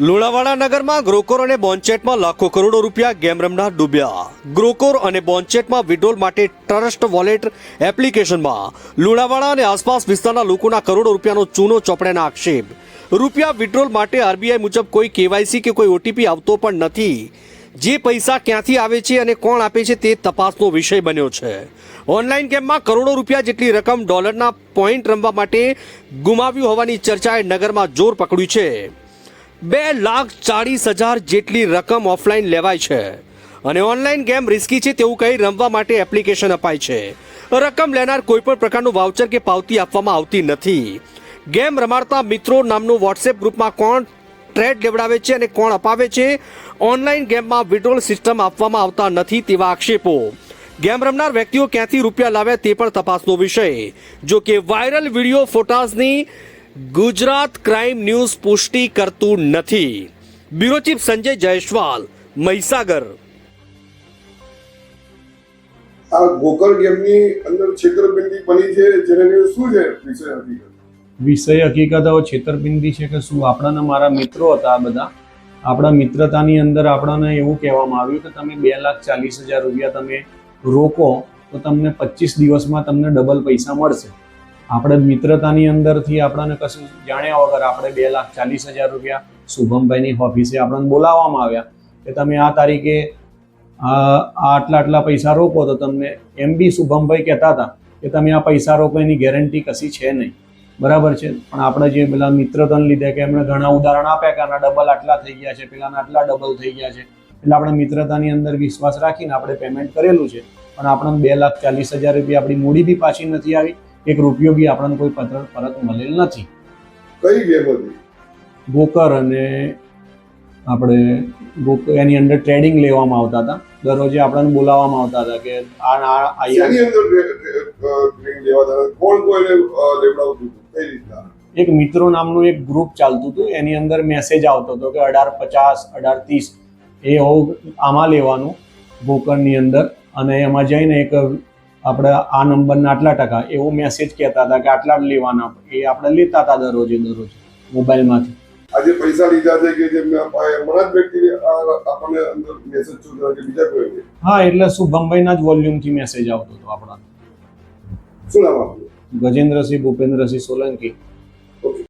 લુણાવાડા નગરમાં ગ્રોકોર અને બોન્ચેટમાં લાખો કરોડો રૂપિયા ગેમ રમનાર ડૂબ્યા. ગ્રોકોર અને બોન્ચેટમાં વિડ્રોલ માટે ટ્રસ્ટ વોલેટ એપ્લિકેશનમાં. લુણાવાડા અને આસપાસ વિસ્તારના લોકોના કરોડો રૂપિયાનો ચૂનો ચોપડાના આક્ષેપ. રૂપિયા વિડ્રોલ માટે આરબીઆઈ મુજબ કોઈ કેવાયસી કે કોઈ ઓટીપી આવતો પણ નથી. જે પૈસા ક્યાંથી આવે છે અને કોણ આપે છે તે તપાસનો વિષય બન્યો છે. ઓનલાઈન ગેમમાં કરોડો રૂપિયા જેટલી રકમ ડોલરના પોઈન્ટ રમવા માટે ગુમાવ્યું હોવાની ચર્ચાએ નગરમાં જોર પકડ્યું છે. બે લાખ ચાળીસ હજાર જેટલી રકમ ઓફલાઈન લેવાય છે. અને ઓનલાઈન ગેમ રિસ્કી છે તેવું કહી રમવા માટે એપ્લિકેશન અપાય છે. રકમ લેનાર કોઈપણ પ્રકારનું વાઉચર કે પાવતી આપવામાં આવતી નથી. ગેમ રમાડતા મિત્રો નામનું વોટ્સએપ ગ્રુપમાં કોણ ટ્રેડ લેવડાવે છે અને કોણ અપાવે છે? ઓનલાઈન ગેમમાં વિડ્રોલ સિસ્ટમ આપવામાં આવતા નથી તેવા આક્ષેપો. ગેમ રમનાર વ્યક્તિઓ ક્યાંથી રૂપિયા લાવ્યા તે પણ તપાસનો વિષય. જો કે વાયરલ વીડિયો ફોટાઝની ગુજરાત ક્રાઇમ ન્યૂઝ પુષ્ટિ કરતું નથી. Bureau chief Sanjay Jaiswal Mahisagar. આ ગોકળ ગેમની અંદર છેતરપિંડી બની છે જેને શું છે વિષય હકીકત? વિષય હકીકત હવે છેતરપિંડી છે કે શું? આપણાના મારા મિત્રો હતા આ બધા. આપણા મિત્રતાની અંદર આપણાને એવું કહેવામાં આવ્યું કે તમે બે લાખ ચાલીસ હજાર રૂપિયા તમે રોકો તો તમને પચીસ દિવસમાં તમને ડબલ પૈસા મળશે. આપણે મિત્રતાની અંદરથી આપણને કશું જાણ્યા વગર આપણે બે લાખ ચાલીસ હજાર રૂપિયા શુભમભાઈની ઓફિસે આપણને બોલાવવામાં આવ્યા કે તમે આ તારીખે આટલા આટલા પૈસા રોકો તો તમને એમ બી શુભમભાઈ કહેતા હતા કે તમે આ પૈસા રોકો એની ગેરંટી કશી છે નહીં. બરાબર છે? પણ આપણે જે પેલા મિત્રતાને લીધે કે એમણે ઘણા ઉદાહરણ આપ્યા કે આના ડબલ આટલા થઈ ગયા છે, પેલાના આટલા ડબલ થઈ ગયા છે. એટલે આપણે મિત્રતાની અંદર વિશ્વાસ રાખીને આપણે પેમેન્ટ કરેલું છે. પણ આપણને બે લાખ ચાલીસ હજાર રૂપિયા આપણી મૂડી બી પાછી નથી આવી. એક રૂપિયો બી આપણને કોઈ પત્ર પરત મળેલ નથી. કઈ ગેમ હતી? ગોકર અને આપણે એની અંદર ટ્રેડિંગ લેવામાં આવતા હતા. દરરોજે આપણને બોલાવવામાં આવતા હતા કે આ આ આ અંદર કોણ કોઈને લેવડાવતું કઈ રીતના? એક મિત્રો નામનું એક ગ્રુપ ચાલતું હતું. એની અંદર મેસેજ આવતો હતો કે અઢાર પચાસ અઢાર ત્રીસ એ હોવ આમાં લેવાનું ગોકરની અંદર. અને એમાં જઈને એક આપણે આ નંબરના આટલા ટકા એવો મેસેજ કહેતા હતા કે આટલા જ લેવાના એ આપણે લેતા હતા દરરોજે દરરોજ મોબાઈલમાંથી. આજે પૈસા લીધા છે કે જે હમણાં જ વ્યક્તિ આપણને અંદર મેસેજ છોડ્યા કે બીજા કોઈ હા એટલે શુભમભાઈના જ વોલ્યુમથી મેસેજ આવતો હતો આપણા શું નામ આપ્યું ગજેન્દ્રસિંહ ભૂપેન્દ્રસિંહ સોલંકી.